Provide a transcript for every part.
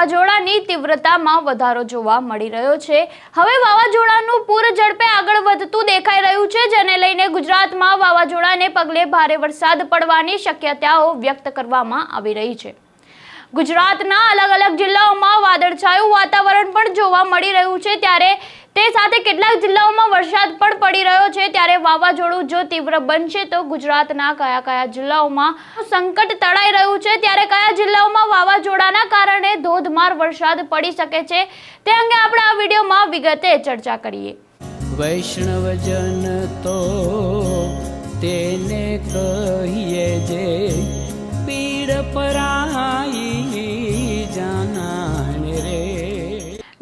વાવાઝોડાની તીવ્રતામાં વધારો જોવા મળી રહ્યો છે. હવે વાવાઝોડાનું પૂર ઝડપે આગળ વધતું દેખાઈ રહ્યું છે, જેને લઈને ગુજરાતમાં વાવાઝોડાને પગલે ભારે વરસાદ પડવાની શક્યતાઓ વ્યક્ત કરવામાં આવી રહી છે. ગુજરાતના અલગ અલગ જિલ્લાઓમાં વાદળછાયું વાતાવરણ પણ જોવા મળી રહ્યું છે. ત્યારે તે સાથે કેટલાક જિલ્લાઓમાં વરસાદ પણ પડી રહ્યો છે. ત્યારે વાવાઝોડું જો તીવ્ર બનશે તો ગુજરાતના કયા કયા જિલ્લાઓમાં સંકટ તળાઈ રહ્યું છે? ત્યારે કયા જિલ્લાઓમાં વાવાઝોડાના કારણે ધોધમાર વરસાદ પડી શકે છે? તે અંગે આપણે આ વિડીયોમાં વિગતે ચર્ચા કરીએ. વૈષ્ણવજન તો તેને કહીએ જે પીડ પરાઈ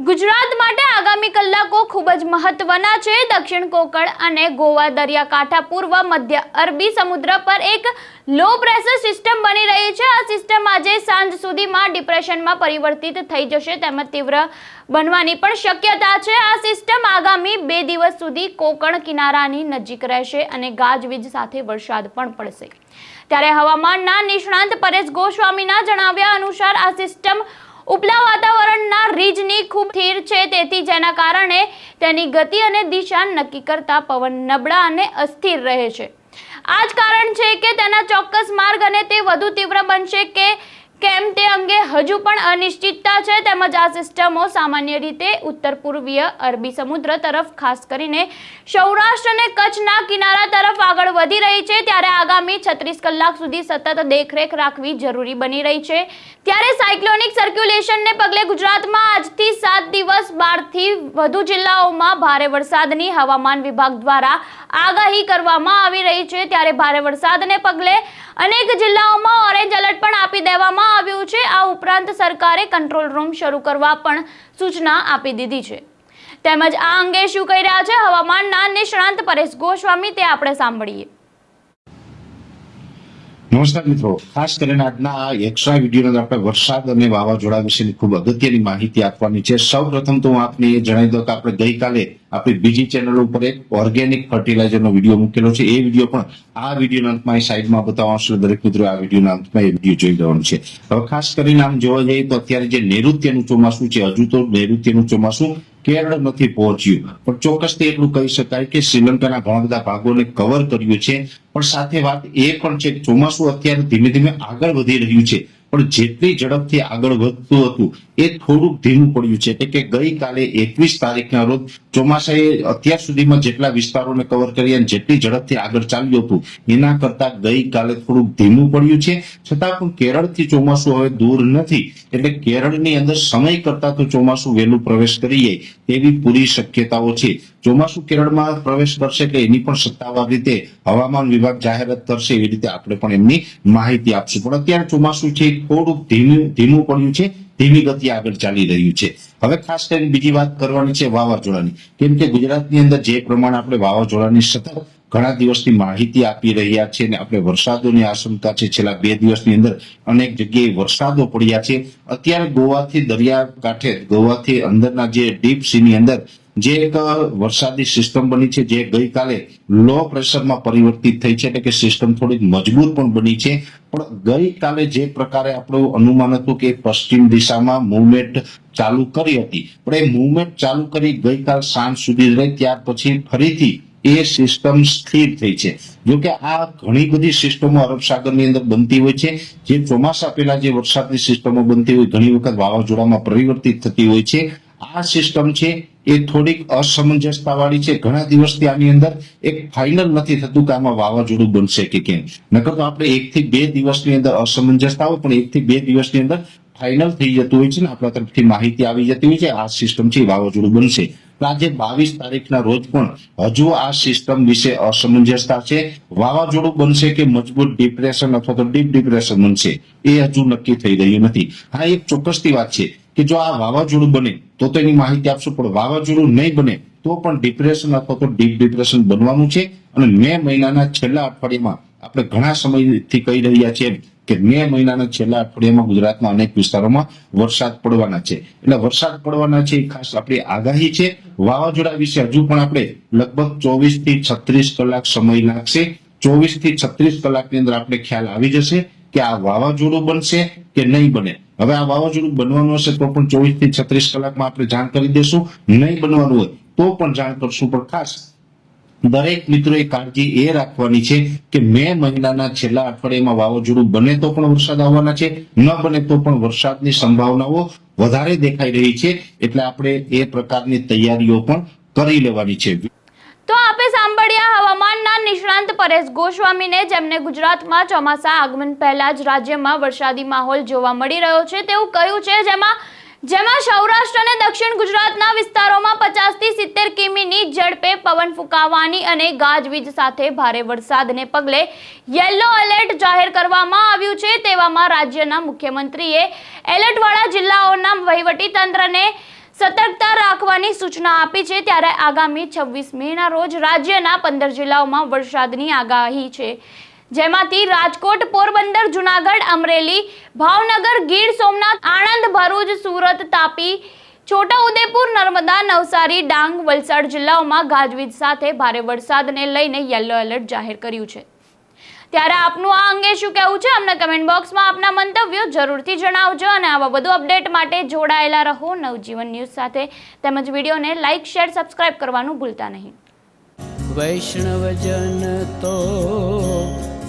ગુજરાત માટે આગામી કલાકો ખૂબ જ મહત્વના છે. દક્ષિણ કોકણ અને ગોવા, દરિયાકાંઠા, પૂર્વ, મધ્ય અરબી સમુદ્ર પર એક લો પ્રેશર સિસ્ટમ બની રહી છે. આ સિસ્ટમ આજે સાંજ સુધીમાં ડિપ્રેશનમાં પરિવર્તિત થઈ જશે તેમજ તીવ્ર બનવાની પણ શક્યતા છે. આ સિસ્ટમ આગામી બે દિવસ સુધી કોકણ કિનારાની નજીક રહેશે અને ગાજવીજ સાથે વરસાદ પણ પડશે. ત્યારે હવામાનના નિષ્ણાંત પરેશ ગોસ્વામીના જણાવ્યા અનુસાર આ સિસ્ટમ ઉપલા વાતાવરણના રીજની ખૂબ સ્થિર છે. તેથી જેના કારણે તેની ગતિ અને દિશા નક્કી કરતા પવન નબળા અને અસ્થિર રહે છે. આ જ કારણ છે કે તેના ચોક્કસ માર્ગ અને તે વધુ તીવ્ર બનશે કે કેમ તે અંગે હજુ પણ અનિશ્ચિતતા છે તેમજ આ સિસ્ટમો સામાન્ય રીતે ઉત્તર પૂર્વીય અરબી સમુદ્ર તરફ, ખાસ કરીને સૌરાષ્ટ્ર અને કચ્છના કિનારા તરફ આગળ વધી રહી છે, ત્યારે આગામી છત્રીસ કલાક સુધી સતત દેખરેખ રાખવી જરૂરી બની રહી છે. ત્યારે સાયક્લોનિક સર્ક્યુલેશનને પગલે ગુજરાતમાં આજથી સાત દિવસ બારથી વધુ જિલ્લાઓમાં ભારે વરસાદની હવામાન વિભાગ દ્વારા આગાહી કરવામાં આવી રહી છે. ત્યારે ભારે વરસાદને પગલે અનેક જિલ્લાઓમાં ઓરેન્જ એલર્ટ પણ આપી દેવામાં આવ્યું છે. આ ઉપરાંત સરકારે કંટ્રોલ રૂમ શરૂ કરવા પણ સૂચના આપી દીધી છે. તેમજ આ અંગે શું કહી રહ્યા છે? હવામાનના નિષ્ણાંત પરેશ ગોસ્વામી, તે આપણે સાંભળીએ. નમસ્કાર મિત્રો. ખાસ કરીને આજના આ એક્સ્ટ્રા વિડીયોની આપણે વરસાદ અને વાવાઝોડા વિશેની ખૂબ અગત્યની માહિતી આપવાની છે. સૌ પ્રથમ તો હું આપને જણાવી દઉં કે આપણે ગઈકાલે આપણી બીજી ચેનલ ઉપર એક ઓર્ગેનિક ફર્ટિલાઇઝરનો વીડિયો મૂકેલો છે. એ વીડિયો પણ આ વિડીયોના અંતમાં સાઈડમાં બતાવવાનો છે દરેક મિત્રો આ વિડીયોના અંતમાં એ વીડિયો જોઈ લેવાનો છે. હવે ખાસ કરીને આમ જોવા જઈએ તો અત્યારે જે નૈઋત્યનું ચોમાસું છે, હજુ તો નૈઋત્યનું ચોમાસું કેરળ નથી પહોંચ્યું. પણ ચોક્કસથી એટલું કહી શકાય કે શ્રીલંકાના ઘણા બધા ભાગોને કવર કર્યું છે. પણ સાથે વાત એ પણ છે કે ચોમાસું અત્યારે ધીમે ધીમે આગળ વધી રહ્યું છે. પણ જેટલી ઝડપથી આગળ વધતું હતું એ થોડુંક ધીમું પડ્યું છે. એટલે કે ગઈકાલે એકવીસ તારીખના રોજ ચોમાસાએ અત્યાર સુધીમાં જેટલા વિસ્તારોને કવર કરી અને જેટલી ઝડપથી આગળ ચાલ્યું હતું, એના કરતા ગઈકાલે થોડુંક ધીમું પડ્યું છે. છતાં પણ કેરળથી ચોમાસું હવે દૂર નથી. એટલે કેરળની અંદર સમય કરતા તો ચોમાસું વહેલું પ્રવેશ કરી જાય તેવી પૂરી શક્યતાઓ છે. ચોમાસું કેરળમાં પ્રવેશ કરશે કે એની પણ સત્તાવાર રીતે હવામાન વિભાગ જાહેરાત કરશે એવી રીતે આપણે પણ એમની માહિતી આપશું. પણ અત્યારે ચોમાસું છે થોડુંક ધીમું ધીમું પડ્યું છે. ધીમી ગતિ આગળ ચાલી રહ્યું છે. હવે ખાસ કરીને બીજી વાત કરવાની છે વાવાઝોડાની. કેમ કે ગુજરાતની અંદર જે પ્રમાણે આપણે વાવાઝોડાની સતત ઘણા દિવસની માહિતી આપી રહ્યા છે અને આપણે વરસાદોની આશંકા છે, છેલ્લા બે દિવસની અંદર અનેક જગ્યાએ વરસાદો પડ્યા છે. અત્યારે ગોવાથી દરિયા કાંઠે, ગોવાથી અંદરના જે ડીપ સી ની અંદર જે એક વરસાદી સિસ્ટમ બની છે, જે ગઈકાલે લો પ્રેશરમાં પરિવર્તિત થઈ છે, એટલે કે સિસ્ટમ થોડીક મજબૂત પણ બની છે. પણ ગઈકાલે જે પ્રકારે આપણું અનુમાન હતું કે પશ્ચિમ દિશામાં મુવમેન્ટ ચાલુ કરી હતી. પણ એ મુવમેન્ટ ચાલુ કરી ગઈકાલ સાંજ સુધી રહી, ત્યાર પછી ફરીથી એ સિસ્ટમ સ્થિર થઈ છે. જો કે આ ઘણી બધી સિસ્ટમો અરબ સાગરની અંદર બનતી હોય છે. જે ચોમાસા પહેલા જે વરસાદની સિસ્ટમો બનતી હોય, ઘણી વખત વાવાઝોડામાં પરિવર્તિત થતી હોય છે. આ સિસ્ટમ છે એ થોડીક અસમંજસતા વાળી છે. ઘણા દિવસથી આની અંદર એક ફાઇનલ નથી થતું કે આમાં વાવાઝોડું બનશે કે કેમ. નકર તો આપણે એક થી બે દિવસની અંદર અસમંજસતા હોય, પણ એક થી બે દિવસની અંદર ફાઇનલ થઈ જતું હોય છે ને આપણા તરફથી માહિતી આવી જતી હોય છે. આ સિસ્ટમ છે વાવાઝોડું બનશે. આજે બાવીસ તારીખના રોજ પણ હજુ આ સિસ્ટમ વિશે અસમંજસતા છે. વાવાઝોડું બનશે કે મજબૂત ડિપ્રેશન અથવા તો ડીપ ડિપ્રેશન બનશે, એ હજુ નક્કી થઈ રહ્યું નથી. હા, એક ચોક્કસની વાત છે કે જો આ વાવાઝોડું બને, તો તેની માહિતી આપશું, પણ વાવાઝોડું નહીં બને, તો પણ ડિપ્રેશન અથવા તો ડીપ ડિપ્રેશન બનવાનું છે. અને મે મહિનાના છેલ્લા અઠવાડિયામાં આપણે ઘણા સમયથી કહી રહ્યા છીએ કે મે મહિનાના છેલ્લા અઠવાડિયામાં ગુજરાતના અનેક વિસ્તારોમાં વરસાદ પડવાના છે. એટલે વરસાદ પડવાના છે એ ખાસ આપણી આગાહી છે. વાવાઝોડા વિશે હજુ પણ આપણે લગભગ ચોવીસથી છત્રીસ કલાક સમય લાગશે. ચોવીસથી છત્રીસ કલાકની અંદર આપણે ખ્યાલ આવી જશે કે આ વાવાઝોડું બનશે કે નહીં બને. હવે આ વાવાઝોડું બનવાનું હશે તો પણ ચોવીસથી છત્રીસ કલાકમાં આપણે જાણ કરી દેશું. નહીં બનવાનું હોય તો પણ જાણ કરશું. પણ ખાસ દરેક મિત્રોએ કાળજી એ રાખવાની છે કે મે મહિનાના છેલ્લા અઠવાડિયામાં વાવાઝોડું બને તો પણ વરસાદ આવવાના છે, ન બને તો પણ વરસાદની સંભાવનાઓ વધારે દેખાઈ રહી છે, એટલે આપણે એ પ્રકારની તૈયારીઓ પણ કરી લેવાની છે. તો આપે સાંભળ્યા હવામાનના નિષ્ણાંત પરેશ ગોસ્વામીને જેમને ગુજરાતમાં ચોમાસા આગમન પહેલા જ રાજ્યમાં વરસાદી માહોલ જોવા મળી રહ્યો છે તેવું કહ્યું છે જેમાં જેમાં સૌરાષ્ટ્ર અને દક્ષિણ ગુજરાતના વિસ્તારોમાં પચાસથી સિત્તેર કિમીની ઝડપે પવન ફૂંકાવાની અને ગાજવીજ સાથે ભારે વરસાદને પગલે યલો એલર્ટ જાહેર કરવામાં આવ્યું છે. તેવામાં રાજ્યના મુખ્યમંત્રીએ એલર્ટવાળા જિલ્લાઓના વહીવટી તંત્રને સતર્કતા રાખવાની સૂચના આપી છે. ત્યારે આગામી છવ્વીસ મેના રોજ રાજ્યના પંદર જિલ્લાઓમાં વરસાદની આગાહી છે. જેમાંથી રાજકોટ, પોરબંદર, જુનાગઢ, અમરેલી, ભાવનગર, ગીર સોમનાથ, આણંદ, ભરૂચ, સુરત, તાપી, છોટાઉદેપુર, નર્મદા, નવસારી, ડાંગ, વલસાડ જિલ્લાઓમાં ગાજવીજ સાથે ભારે વરસાદને લઈને યલો એલર્ટ જાહેર કર્યું છે. ત્યારે આપનું આ અંગે શું કહેવું છે? અમને કમેન્ટ બોક્સમાં આપના મંતવ્યો જરૂરથી જણાવજો અને આવા વધુ અપડેટ માટે જોડાયેલા રહો નવજીવન ન્યૂઝ સાથે. તેમજ વિડીયોને લાઇક શેર, સબસ્ક્રાઇબ કરવાનું ભૂલતા નહીં. વૈષ્ણવજન તો